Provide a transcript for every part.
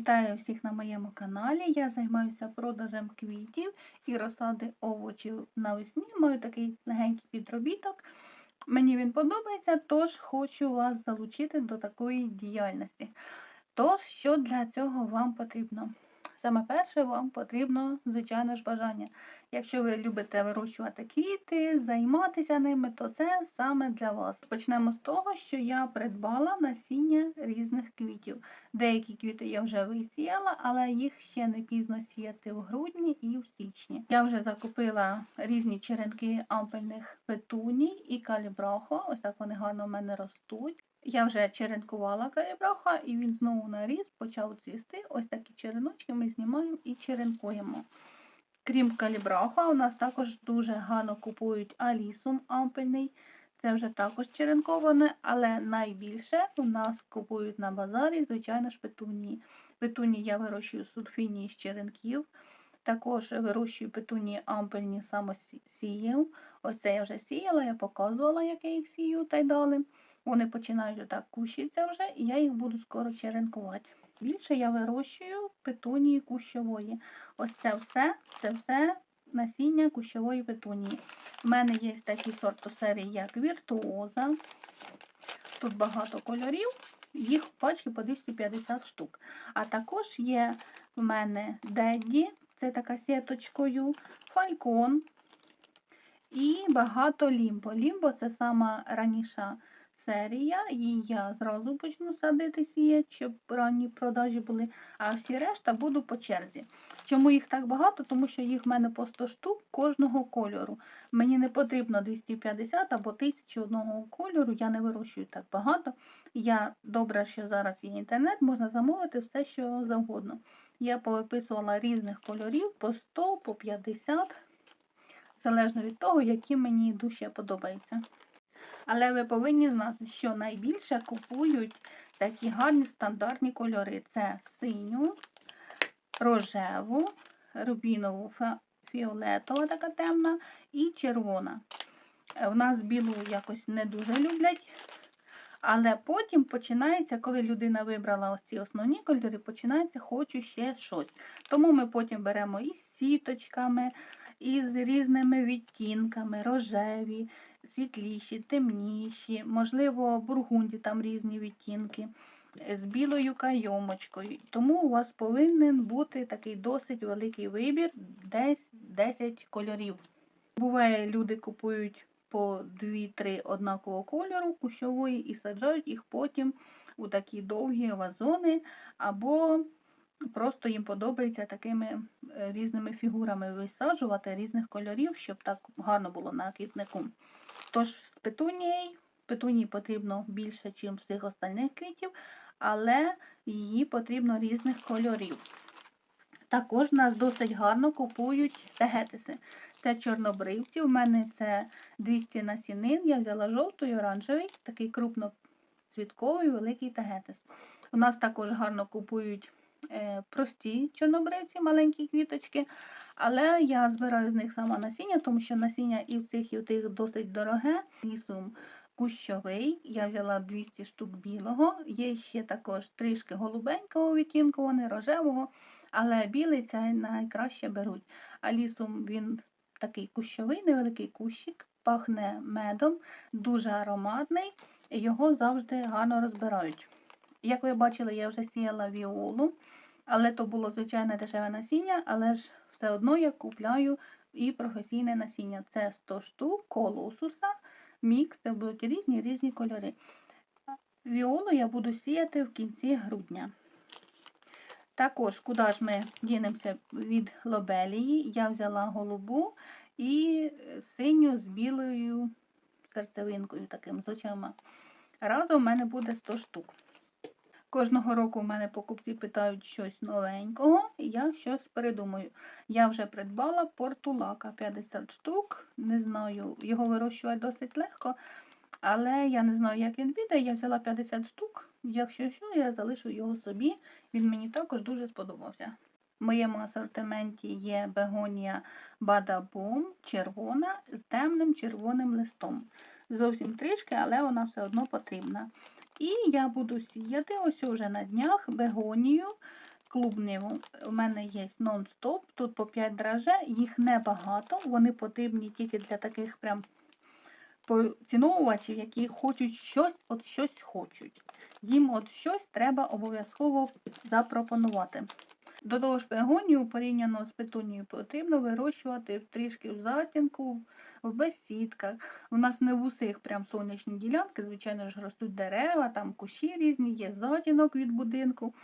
Вітаю всіх на моєму каналі. Я займаюся продажем квітів і розсади овочів навесні. Маю такий легенький підробіток. Мені він подобається, тож хочу вас залучити до такої діяльності. Тож, що для цього вам потрібно? Саме перше, вам потрібно, звичайно ж, бажання. Якщо ви любите вирощувати квіти, займатися ними, то це саме для вас. Почнемо з того, що я придбала насіння різних квітів. Деякі квіти я вже висіяла, але їх ще не пізно сіяти в грудні і в січні. Я вже закупила різні черенки ампельних петуній і калібрахо. Ось так вони гарно в мене ростуть. Я вже черенкувала калібраха, і він знову наріс, почав цвісти. Ось такі череночки ми знімаємо і черенкуємо. Крім калібраха, у нас також дуже гарно купують алісум ампельний. Це вже також черенковане, але найбільше у нас купують на базарі, звичайно ж, петунії. Петунії я вирощую сульфінії з черенків. Також вирощую петунії ампельні самосіїв. Ось це я вже сіяла, я показувала, як я їх сію та й далі. Вони починають отак кущитися вже, і я їх буду скоро черенкувати. Більше я вирощую петунії кущової. Ось це все, це все насіння кущової петунії. У мене є такі сорти серії, як віртуоза. Тут багато кольорів, їх пачці по 250 штук. А також є в мене Дедді, це така сіточкою, фалькон і багато лімбо. Лімбо це сама раніша серія, її я зразу почну садити сіяти, щоб ранні продажі були, а всі решта буду по черзі. Чому їх так багато? Тому що їх в мене по 100 штук кожного кольору. Мені не потрібно 250 або 1000 одного кольору, я не вирощую так багато. Я добре, що зараз є інтернет, можна замовити все, що завгодно. Я повиписувала різних кольорів по 100, по 50, залежно від того, які мені дужче подобаються. Але ви повинні знати, що найбільше купують такі гарні стандартні кольори. Це синю, рожеву, рубінову, фіолетова така темна і червона. В нас білу якось не дуже люблять. Але потім починається, коли людина вибрала ось ці основні кольори, починається хочу ще щось. Тому ми потім беремо із сіточками, із різними відтінками, рожеві, світліші, темніші, можливо, бургунді там різні відтінки, з білою кайомочкою. Тому у вас повинен бути такий досить великий вибір, десь 10 кольорів. Буває, люди купують по 2-3 однакового кольору кущової і саджають їх потім у такі довгі вазони, або просто їм подобається такими е, різними фігурами висаджувати різних кольорів, щоб так гарно було на квітнику. Тож з петунією, петунії потрібно більше, ніж всіх остальних квітів, але її потрібно різних кольорів. Також нас досить гарно купують тегетиси. Це чорнобривці. У мене це 200 насінин. Я взяла жовтий, оранжевий, такий крупноцвітковий великий тегетис. У нас також гарно купують прості чорнобривці, маленькі квіточки. Але я збираю з них сама насіння, тому що насіння і в цих, і в тих досить дороге. Лісом кущовий. Я взяла 200 штук білого. Є ще також трішки голубенького відтінку, вони рожевого, але білий це найкраще беруть. А лісом він такий кущовий, невеликий кущик, пахне медом, дуже ароматний, його завжди гарно розбирають. Як ви бачили, я вже сіяла віолу, але то було звичайне дешеве насіння, але ж все одно я купляю і професійне насіння. Це 100 штук колосуса, мікс, це будуть різні різні кольори. Віолу я буду сіяти в кінці грудня. Також, куди ж ми дінемося від лобелії, я взяла голубу і синю з білою серцевинкою, таким з очима. Разом в мене буде 100 штук. Кожного року в мене покупці питають щось новенького, і я щось передумаю. Я вже придбала портулака 50 штук. Не знаю, його вирощувати досить легко, але я не знаю, як він піде. Я взяла 50 штук. Якщо що, я залишу його собі. Він мені також дуже сподобався. В моєму асортименті є бегонія Бадабум червона з темним червоним листом. Зовсім трішки, але вона все одно потрібна. І я буду сіяти ось уже на днях бегонію клубневу у мене є нон-стоп, тут по 5 драже, їх небагато, вони потрібні тільки для таких прям поціновувачів, які хочуть щось, от щось хочуть. Їм от щось треба обов'язково запропонувати. До того ж, пегонію порівняно з петунією потрібно вирощувати трішки в затінку, в бесідках. У нас не в усіх прям сонячні ділянки, звичайно ж, ростуть дерева, там кущі різні, є затінок від будинку.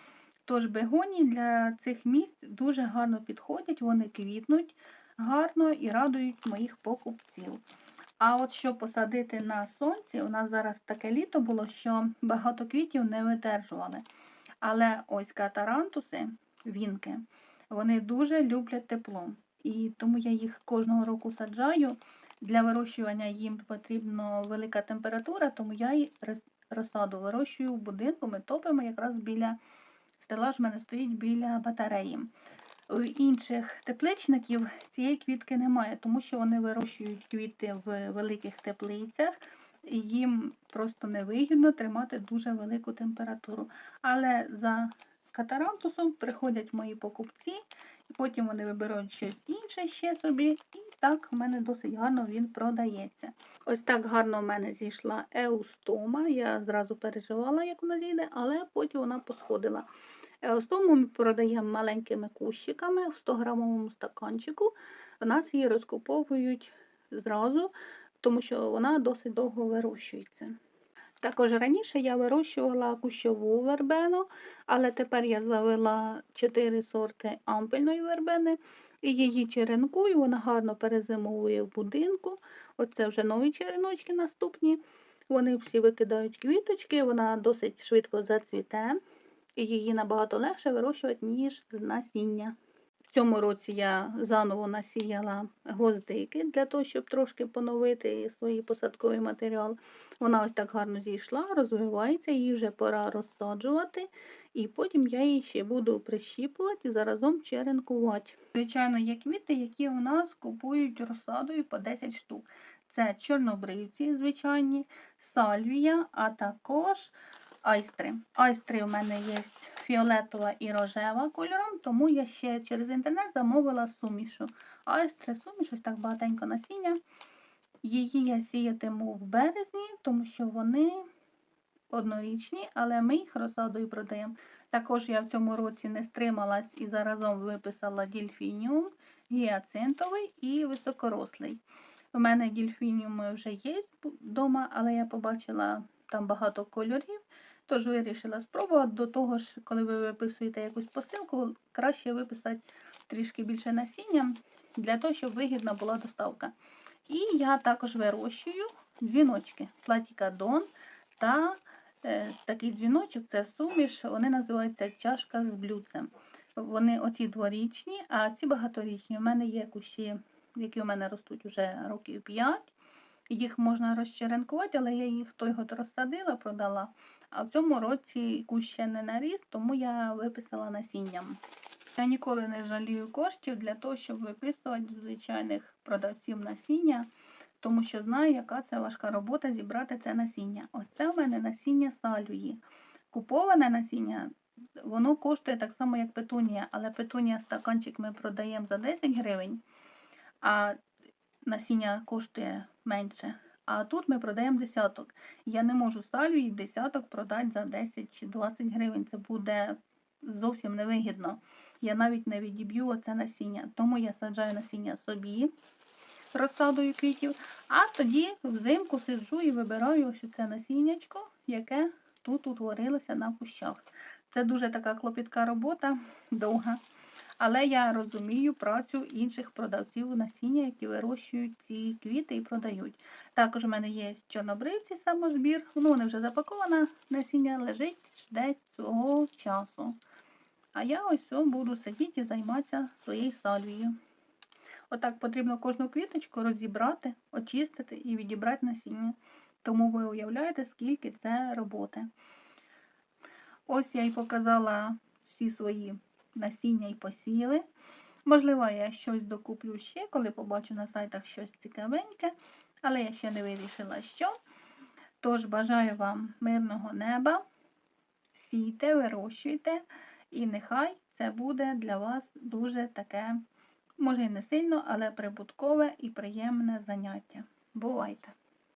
Тож бегонії для цих місць дуже гарно підходять, вони квітнуть гарно і радують моїх покупців. А от що посадити на сонці, у нас зараз таке літо було, що багато квітів не видержували. Але ось катарантуси, вінки, вони дуже люблять тепло. І тому я їх кожного року саджаю. Для вирощування їм потрібна велика температура, тому я і розсаду вирощую в будинку, ми топимо якраз біля стелаж в мене стоїть біля батареї. У інших тепличників цієї квітки немає, тому що вони вирощують квіти в великих теплицях, і їм просто невигідно тримати дуже велику температуру. Але за катарантусом приходять мої покупці, потім вони вибирають щось інше ще собі, і так в мене досить гарно він продається. Ось так гарно в мене зійшла еустома. Я зразу переживала, як вона зійде, але потім вона посходила. Еостому ми продаємо маленькими кущиками в 100-грамовому стаканчику. У нас її розкуповують зразу, тому що вона досить довго вирощується. Також раніше я вирощувала кущову вербену, але тепер я завела 4 сорти ампельної вербени і її черенкую, вона гарно перезимовує в будинку. Оце вже нові череночки наступні. Вони всі викидають квіточки, вона досить швидко зацвіте і її набагато легше вирощувати, ніж з насіння. Цьому році я заново насіяла гвоздики для того, щоб трошки поновити свій посадковий матеріал. Вона ось так гарно зійшла, розвивається, її вже пора розсаджувати, і потім я її ще буду прищіпувати і заразом черенкувати. Звичайно, є квіти, які у нас купують розсадою по 10 штук. Це чорнобривці, звичайні, сальвія, а також айстри. Айстри у мене є фіолетова і рожева кольором, тому я ще через інтернет замовила сумішу. Айстри, суміш, ось так багатенько насіння. Її я сіятиму в березні, тому що вони однорічні, але ми їх розсадою продаємо. Також я в цьому році не стрималась і заразом виписала дільфініум, гіацинтовий і високорослий. У мене дільфініуми вже є вдома, але я побачила там багато кольорів. Тож вирішила спробувати. До того ж, коли ви виписуєте якусь посилку, краще виписати трішки більше насіння, для того, щоб вигідна була доставка. І я також вирощую дзвіночки, платікадон та е, такий дзвіночок це суміш, вони називаються чашка з блюдцем. Вони оці дворічні, а ці багаторічні. У мене є кущі, які у мене ростуть вже років 5. Їх можна розчеренкувати, але я їх той год розсадила, продала. А в цьому році кущ ще не наріс, тому я виписала насінням. Я ніколи не жалію коштів для того, щоб виписувати звичайних продавців насіння, тому що знаю, яка це важка робота зібрати це насіння. Оце в мене насіння сальвії. Куповане насіння, воно коштує так само, як петунія, але петунія стаканчик ми продаємо за 10 гривень, а насіння коштує менше. А тут ми продаємо десяток. Я не можу салюї десяток продати за 10 чи 20 гривень. Це буде зовсім невигідно. Я навіть не відіб'ю оце насіння. Тому я саджаю насіння собі розсадою квітів, а тоді взимку сиджу і вибираю ось це насіннячко, яке тут утворилося на кущах. Це дуже така клопітка робота, довга. Але я розумію працю інших продавців насіння, які вирощують ці квіти і продають. Також у мене є чорнобривці самозбір, ну вони вже запаковане насіння, лежить, жде свого часу. А я ось буду сидіти і займатися своєю сальвією. Отак потрібно кожну квіточку розібрати, очистити і відібрати насіння. Тому ви уявляєте, скільки це роботи. Ось я і показала всі свої насіння і посіли. Можливо, я щось докуплю ще, коли побачу на сайтах щось цікавеньке, але я ще не вирішила, що. Тож, бажаю вам мирного неба, сійте, вирощуйте, і нехай це буде для вас дуже таке, може і не сильно, але прибуткове і приємне заняття. Бувайте!